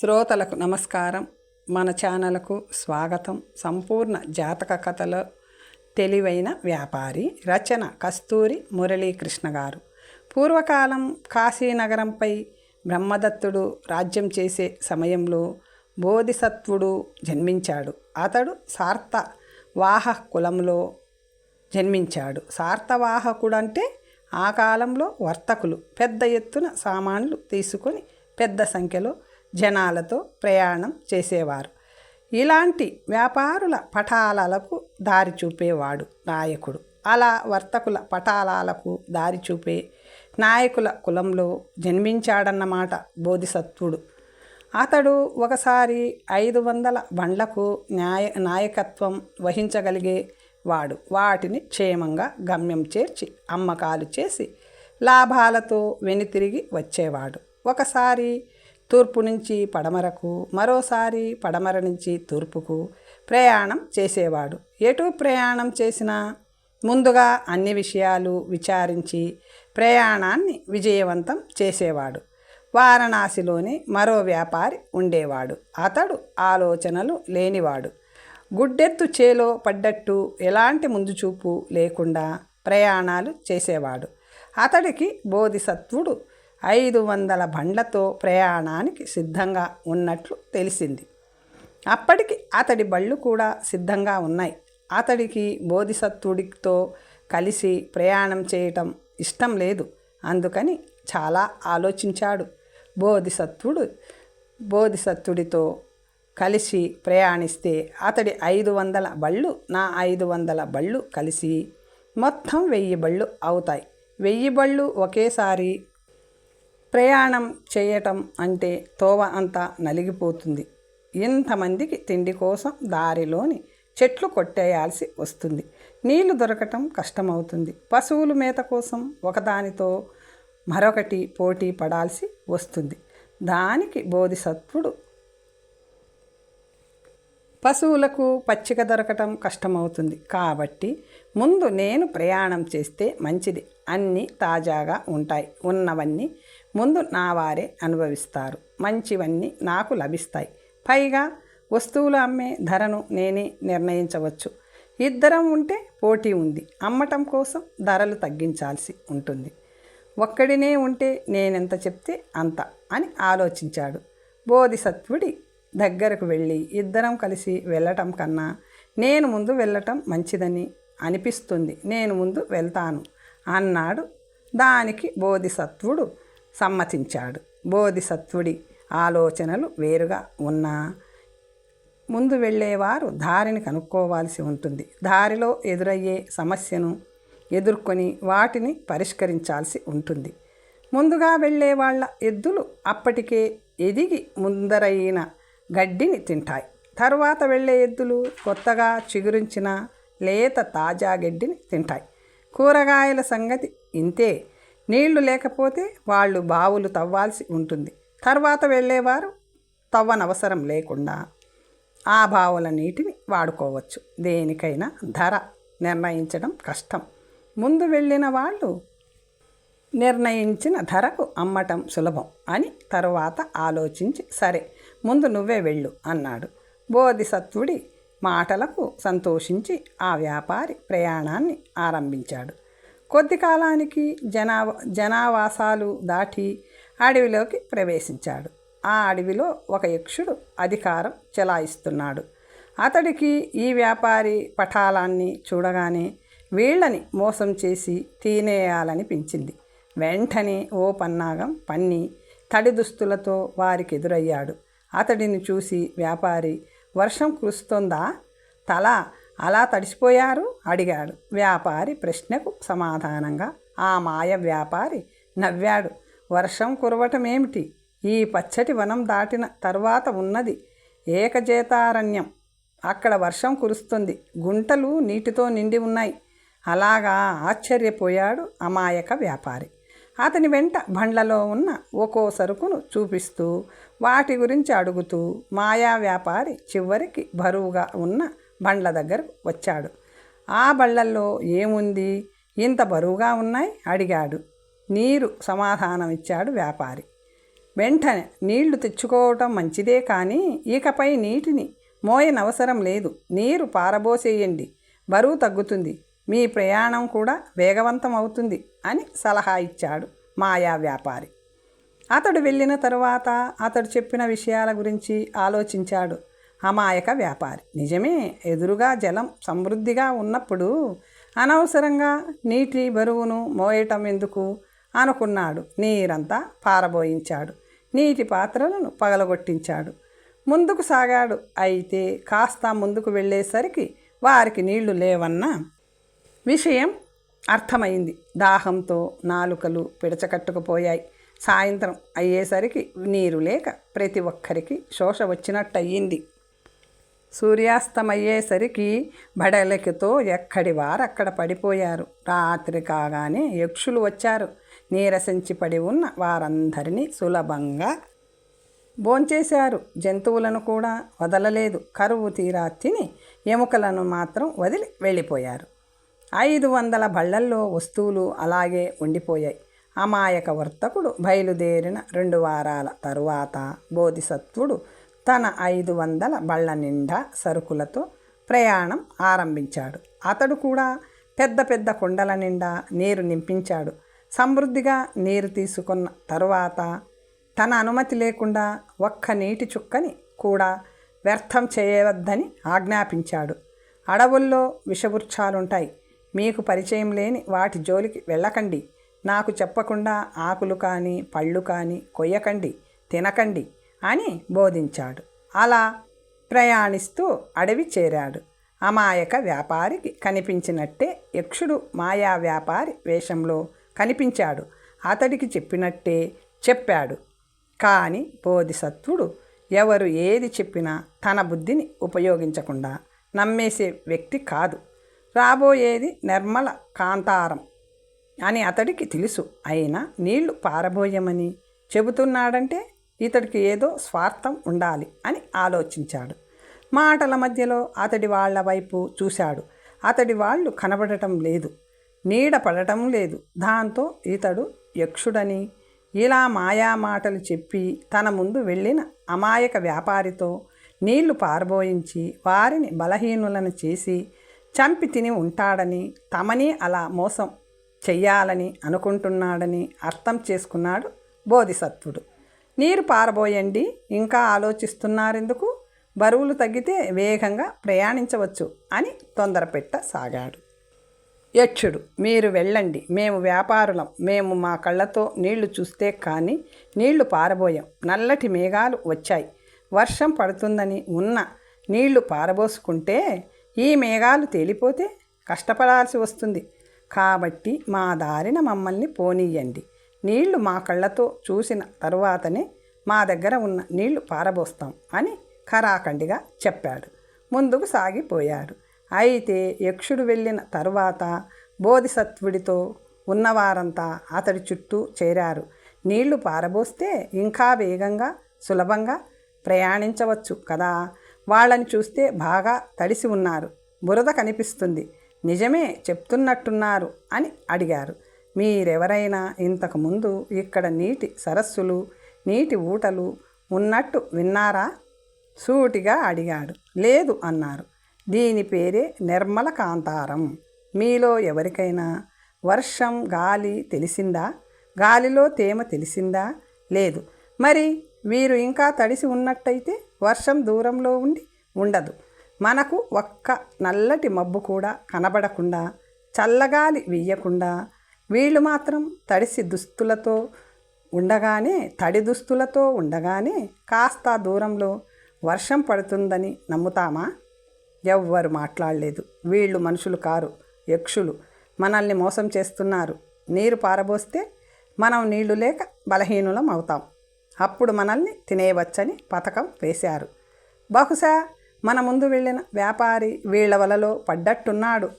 శ్రోతలకు నమస్కారం. మన ఛానల్కు స్వాగతం. సంపూర్ణ జాతక కథలో తెలివైన వ్యాపారి రచన కస్తూరి మురళీకృష్ణ గారు. పూర్వకాలం కాశీనగరంపై బ్రహ్మదత్తుడు రాజ్యం చేసే సమయంలో బోధిసత్వుడు జన్మించాడు. అతడు సార్త వాహ కులంలో జన్మించాడు. సార్థవాహకుడు అంటే ఆ కాలంలో వర్తకులు. పెద్ద ఎత్తున సామాన్లు తీసుకొని పెద్ద సంఖ్యలో జనాలతో ప్రయాణం చేసేవారు. ఇలాంటి వ్యాపారుల పటాలకు దారి చూపేవాడు నాయకుడు. అలా వర్తకుల పటాలకు దారి చూపే నాయకుల కులంలో జన్మించాడన్నమాట బోధిసత్వుడు. అతడు ఒకసారి ఐదు వందల బండ్లకు న్యాయ నాయకత్వం వహించగలిగే వాడు. వాటిని క్షేమంగా గమ్యం చేర్చి అమ్మకాలు చేసి లాభాలతో వెనుతిరిగి వచ్చేవాడు. ఒకసారి తూర్పు నుంచి పడమరకు మరోసారి పడమర నుంచి తూర్పుకు ప్రయాణం చేసేవాడు. ఎటు ప్రయాణం చేసినా ముందుగా అన్ని విషయాలు విచారించి ప్రయాణాన్ని విజయవంతం చేసేవాడు. వారణాసిలోని మరో వ్యాపారి ఉండేవాడు. అతడు ఆలోచనలు లేనివాడు. గుడ్డెత్తు చేలో పడ్డట్టు ఎలాంటి ముందు చూపు లేకుండా ప్రయాణాలు చేసేవాడు. అతడికి బోధిసత్వుడు ఐదు వందల బండ్లతో ప్రయాణానికి సిద్ధంగా ఉన్నట్లు తెలిసింది. అప్పటికి అతడి బళ్ళు కూడా సిద్ధంగా ఉన్నాయి. అతడికి బోధిసత్వుడితో కలిసి ప్రయాణం చేయటం ఇష్టం లేదు. అందుకని చాలా ఆలోచించాడు. బోధిసత్వుడు బోధిసత్వుడితో కలిసి ప్రయాణిస్తే అతడి ఐదు వందల బళ్ళు నా ఐదు వందల బళ్ళు కలిసి మొత్తం వెయ్యి బళ్ళు అవుతాయి. వెయ్యి బళ్ళు ఒకేసారి ప్రయాణం చేయటం అంటే తోవ అంతా నలిగిపోతుంది. ఇంతమందికి తిండి కోసం దారిలోని చెట్లు కొట్టేయాల్సి వస్తుంది. నీళ్ళు దొరకటం కష్టమవుతుంది. పశువుల మేత కోసం ఒకదానితో మరొకటి పోటీ పడాల్సి వస్తుంది. దానికి బోధిసత్వుడు పశువులకు పచ్చిక దొరకటం కష్టమవుతుంది. కాబట్టి ముందు నేను ప్రయాణం చేస్తే మంచిది. అన్నీ తాజాగా ఉంటాయి. ఉన్నవన్నీ ముందు నా వారే అనుభవిస్తారు. మంచివన్నీ నాకు లభిస్తాయి. పైగా వస్తువులు అమ్మే ధరను నేనే నిర్ణయించవచ్చు. ఇద్దరం ఉంటే పోటీ ఉంది. అమ్మటం కోసం ధరలు తగ్గించాల్సి ఉంటుంది. ఒక్కడినే ఉంటే నేనెంత చెప్తే అంత అని ఆలోచించాడు. బోధిసత్వుడి దగ్గరకు వెళ్ళి ఇద్దరం కలిసి వెళ్ళటం కన్నా నేను ముందు వెళ్ళటం మంచిదని అనిపిస్తుంది. నేను ముందు వెళ్తాను. అన్నాడు. దానికి బోధిసత్వుడు సమ్మతించాడు. బోధిసత్వుడి ఆలోచనలు వేరుగా ఉన్నా ముందు వెళ్ళేవారు దారిని కనుక్కోవాల్సి ఉంటుంది. దారిలో ఎదురయ్యే సమస్యను ఎదుర్కొని వాటిని పరిష్కరించాల్సి ఉంటుంది. ముందుగా వెళ్ళే వాళ్ళ ఎద్దులు అప్పటికే ఎదిగి ముందరైన గడ్డిని తింటాయి. తరువాత వెళ్ళే ఎద్దులు కొత్తగా చిగురించిన లేత తాజా గడ్డిని తింటాయి. కూరగాయల సంగతి ఇంతే. నీళ్ళు లేకపోతే వాళ్ళు బావులు తవ్వాల్సి ఉంటుంది. తర్వాత వెళ్ళేవారు తవ్వనవసరం లేకుండా. ఆ బావుల నీటిని వాడుకోవచ్చు. దేనికైనా ధర నిర్ణయించడం కష్టం. ముందు వెళ్ళిన వాళ్ళు నిర్ణయించిన ధరకు అమ్మటం సులభం అని తరువాత ఆలోచించి సరే ముందు నువ్వే వెళ్ళు అన్నాడు. బోధిసత్వుడి మాటలకు సంతోషించి ఆ వ్యాపారి ప్రయాణాన్ని ఆరంభించాడు. కొద్ది కాలానికి జనా జనావాసాలు దాటి అడవిలోకి ప్రవేశించాడు. ఆ అడవిలో ఒక యక్షుడు అధికారం చెలాయిస్తున్నాడు. అతడికి ఈ వ్యాపారి పఠాలాన్ని చూడగానే వీళ్ళని మోసం చేసి తినేయాలనిపించింది. వెంటనే ఓ పన్నాగం పన్ని తడి దుస్తులతో వారికి ఎదురయ్యాడు అతడిని చూసి వ్యాపారి వర్షం కురుస్తోందా? తల అలా తడిసిపోయారు? అడిగాడు. వ్యాపారి ప్రశ్నకు సమాధానంగా ఆ మాయ వ్యాపారి నవ్వాడు. వర్షం కురవటమేమిటి? ఈ పచ్చటి వనం దాటిన తర్వాత ఉన్నది ఏకజేతారణ్యం. అక్కడ వర్షం కురుస్తుంది. గుంటలు నీటితో నిండి ఉన్నాయి. అలాగా ఆశ్చర్యపోయాడు అమాయక వ్యాపారి. అతని వెంట బండ్లలో ఉన్న ఒక్కో సరుకును చూపిస్తూ వాటి గురించి అడుగుతూ మాయా వ్యాపారి చివరికి బరువుగా ఉన్న బండ్ల దగ్గరకు వచ్చాడు. ఆ బళ్ళల్లో ఏముంది? ఇంత బరువుగా ఉన్నాయి? అడిగాడు. నీరు సమాధానం ఇచ్చాడు వ్యాపారి. వెంటనే నీళ్ళు తెచ్చుకోవటం మంచిదే కానీ ఇకపై నీటిని మోయనవసరం లేదు. నీరు పారబోసేయండి. బరువు తగ్గుతుంది. మీ ప్రయాణం కూడా వేగవంతం అవుతుంది అని సలహా ఇచ్చాడు మాయా వ్యాపారి. అతడు వెళ్ళిన తరువాత అతడు చెప్పిన విషయాల గురించి ఆలోచించాడు అమాయక వ్యాపారి. నిజమే ఎదురుగా జలం సమృద్ధిగా ఉన్నప్పుడు అనవసరంగా నీటి బరువును మోయటం ఎందుకు? అనుకున్నాడు. నీరంతా పారబోయించాడు. నీటి పాత్రలను పగలగొట్టించాడు. ముందుకు సాగాడు. అయితే కాస్త ముందుకు వెళ్ళేసరికి వారికి నీళ్ళు లేవన్న విషయం అర్థమైంది. దాహంతో నాలుకలు పిడచకట్టుకుపోయాయి. సాయంత్రం అయ్యేసరికి నీరు లేక ప్రతి ఒక్కరికి శోష వచ్చినట్టయింది. సూర్యాస్తమయ్యేసరికి బడలికతో ఎక్కడి వారక్కడ పడిపోయారు. రాత్రి కాగానే యక్షులు వచ్చారు. నీరసించి పడి ఉన్న వారందరినీ సులభంగా భోంచేశారు. జంతువులను కూడా వదలలేదు. కరువు తీరా తిని ఎముకలను మాత్రం వదిలి వెళ్ళిపోయారు. ఐదు వందల బళ్ళల్లో వస్తువులు అలాగే ఉండిపోయాయి. అమాయక వర్తకుడు బయలుదేరిన రెండు వారాల తరువాత బోధిసత్వుడు తన ఐదు వందల బళ్ళ నిండా సరుకులతో ప్రయాణం ఆరంభించాడు. అతడు కూడా పెద్ద పెద్ద కుండల నిండా నీరు నింపించాడు. సమృద్ధిగా నీరు తీసుకున్న తరువాత తన అనుమతి లేకుండా ఒక్క నీటి చుక్కని కూడా వ్యర్థం చేయవద్దని ఆజ్ఞాపించాడు. అడవుల్లో విషవృక్షాలుంటాయి. మీకు పరిచయం లేని వాటి జోలికి వెళ్ళకండి. నాకు చెప్పకుండా ఆకులు కానీ పళ్ళు కానీ కొయ్యకండి తినకండి అని బోధించాడు. అలా ప్రయాణిస్తూ అడవి చేరాడు. అమాయక వ్యాపారికి కనిపించినట్టే యక్షుడు మాయా వ్యాపారి వేషంలో కనిపించాడు. అతడికి చెప్పినట్టే చెప్పాడు. కానీ బోధిసత్వుడు ఎవరు ఏది చెప్పినా తన బుద్ధిని ఉపయోగించకుండా నమ్మేసే వ్యక్తి కాదు. రాబోయేది నిర్మల కాంతారం అని అతడికి తెలుసు. అయినా నీళ్ళు పారబోయమని చెబుతున్నాడంటే ఇతడికి ఏదో స్వార్థం ఉండాలి అని ఆలోచించాడు. మాటల మధ్యలో అతడి వాళ్ళ వైపు చూశాడు. అతడి వాళ్ళు కనబడటం లేదు. నీడ పడటం లేదు. దాంతో ఇతడు యక్షుడని ఇలా మాయా మాటలు చెప్పి తన ముందు వెళ్ళిన అమాయక వ్యాపారితో నీళ్ళు పారబోయించి వారిని బలహీనులను చేసి చంపి తిని ఉంటాడని తమని అలా మోసం చెయ్యాలని అనుకుంటున్నాడని అర్థం చేసుకున్నాడు బోధిసత్వుడు. నీరు పారబోయండి ఇంకా ఆలోచిస్తున్నారెందుకు? బరువులు తగ్గితే వేగంగా ప్రయాణించవచ్చు అని తొందరపెట్టసాగాడు. యక్షుడు మీరు వెళ్ళండి మేము వ్యాపారులం మేము మా కళ్ళతో నీళ్ళు చూస్తే కానీ నీళ్ళు పారబోయాం నల్లటి మేఘాలు వచ్చాయి. వర్షం పడుతుందని ఉన్న నీళ్ళు పారబోసుకుంటే ఈ మేఘాలు తేలిపోతే కష్టపడాల్సి వస్తుంది. కాబట్టి మా దారిన మమ్మల్ని పోనీయండి. నీళ్ళు మా కళ్ళతో చూసిన తరువాతనే మా దగ్గర ఉన్న నీళ్ళు పారబోస్తాం అని ఖరాఖండిగా చెప్పాడు. ముందుకు సాగిపోయాడు. అయితే యక్షుడు వెళ్ళిన తరువాత బోధిసత్వుడితో ఉన్నవారంతా అతడి చుట్టూ చేరారు. నీళ్ళు పారబోస్తే ఇంకా వేగంగా సులభంగా ప్రయాణించవచ్చు కదా? వాళ్ళని చూస్తే బాగా తడిసి ఉన్నారు. బురద కనిపిస్తుంది. నిజమే చెప్తున్నట్టున్నారు అని అడిగారు. మీరెవరైనా ఇంతకుముందు ఇక్కడ నీటి సరస్సులు నీటి ఊటలు ఉన్నట్టు విన్నారా? సూటిగా అడిగాడు. లేదు అన్నారు. దీని పేరే నిర్మల కాంతారం మీలో ఎవరికైనా వర్షం గాలి తెలిసిందా? గాలిలో తేమ తెలిసిందా? లేదు. మరి వీరు ఇంకా తడిసి ఉన్నట్టయితే వర్షం దూరంలో ఉండి ఉండదు. మనకు ఒక్క నల్లటి మబ్బు కూడా కనబడకుండా చల్లగాలి వీయకుండా వీళ్ళు మాత్రం తడిసి దుస్తులతో ఉండగానే తడి దుస్తులతో ఉండగానే కాస్త దూరంలో వర్షం పడుతుందని నమ్ముతామా? ఎవ్వరు మాట్లాడలేదు. వీళ్ళు మనుషులు కారు యక్షులు. మనల్ని మోసం చేస్తున్నారు. నీరు పారబోస్తే మనం నీళ్ళు లేక బలహీనులం అవుతాం. అప్పుడు మనల్ని తినేయవచ్చని పథకం వేశారు. బహుశా మన ముందు వెళ్ళిన వ్యాపారి వీళ్ళ వలలో పడ్డట్టున్నాడు.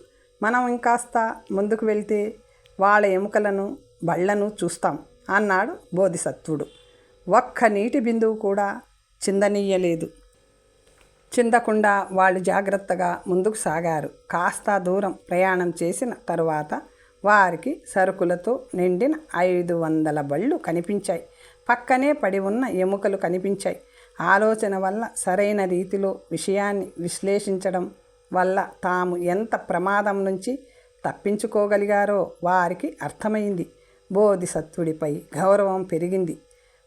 మనం ఇంకాస్త ముందుకు వెళ్తే వాళ్ళ ఎముకలను బళ్ళను చూస్తాం అన్నాడు బోధిసత్వుడు. ఒక్క నీటి బిందువు కూడా చిందనీయలేదు. చిందకుండా వాళ్ళు జాగ్రత్తగా ముందుకు సాగారు. కాస్త దూరం ప్రయాణం చేసిన తరువాత వారికి సరుకులతో నిండిన ఐదు వందల బళ్ళు కనిపించాయి. పక్కనే పడి ఉన్న ఎముకలు కనిపించాయి. ఆలోచన వల్ల సరైన రీతిలో విషయాన్ని విశ్లేషించడం వల్ల తాము ఎంత ప్రమాదం నుంచి తప్పించుకోగలిగారో వారికి అర్థమైంది. బోధిసత్వుడిపై గౌరవం పెరిగింది.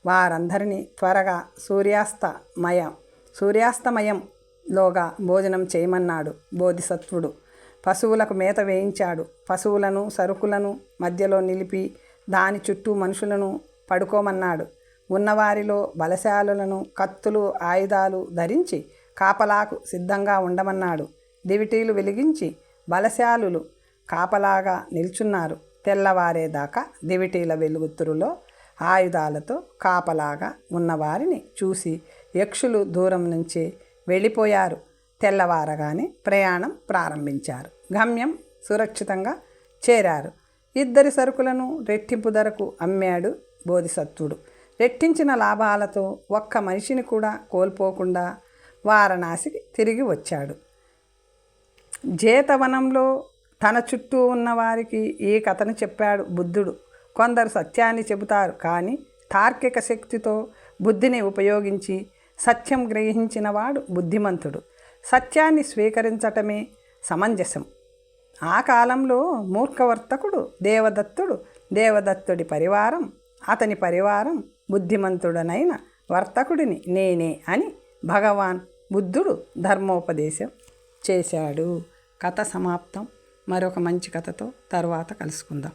వారందరినీ త్వరగా సూర్యాస్తమయం సూర్యాస్తమయంలోగా భోజనం చేయమన్నాడు బోధిసత్వుడు. పశువులకు మేత వేయించాడు. పశువులను సరుకులను మధ్యలో నిలిపి దాని చుట్టూ మనుషులను పడుకోమన్నాడు. ఉన్నవారిలో బలశాలులను కత్తులు ఆయుధాలు ధరించి కాపలాకు సిద్ధంగా ఉండమన్నాడు. దివిటీలు వెలిగించి బలశాలులు కాపలాగా నిల్చున్నారు. తెల్లవారేదాకా దివిటీల వెలుగుతురులో ఆయుధాలతో కాపలాగా ఉన్నవారిని చూసి యక్షులు దూరం నుంచి వెళ్ళిపోయారు. తెల్లవారగానే ప్రయాణం ప్రారంభించారు. గమ్యం సురక్షితంగా చేరారు. ఇద్దరి సరుకులను రెట్టింపు ధరకు అమ్మాడు బోధిసత్వుడు రెట్టించిన లాభాలతో ఒక్క మనిషిని కూడా కోల్పోకుండా వారణాసికి తిరిగి వచ్చాడు. జేతవనంలో తన చుట్టూ ఉన్న వారికి ఈ కథను చెప్పాడు బుద్ధుడు. కొందరు సత్యాన్ని చెబుతారు కానీ తార్కిక శక్తితో బుద్ధిని ఉపయోగించి సత్యం గ్రహించిన వాడు బుద్ధిమంతుడు. సత్యాన్ని స్వీకరించటమే సమంజసం. ఆ కాలంలో మూర్ఖవర్తకుడు దేవదత్తుడు దేవదత్తుడి పరివారం అతని పరివారం బుద్ధిమంతుడనైన వర్తకుడిని నేనే అని భగవాన్ బుద్ధుడు ధర్మోపదేశం చేశాడు. కథ సమాప్తం. మరొక మంచి కథతో తర్వాత కలుసుకుందాం.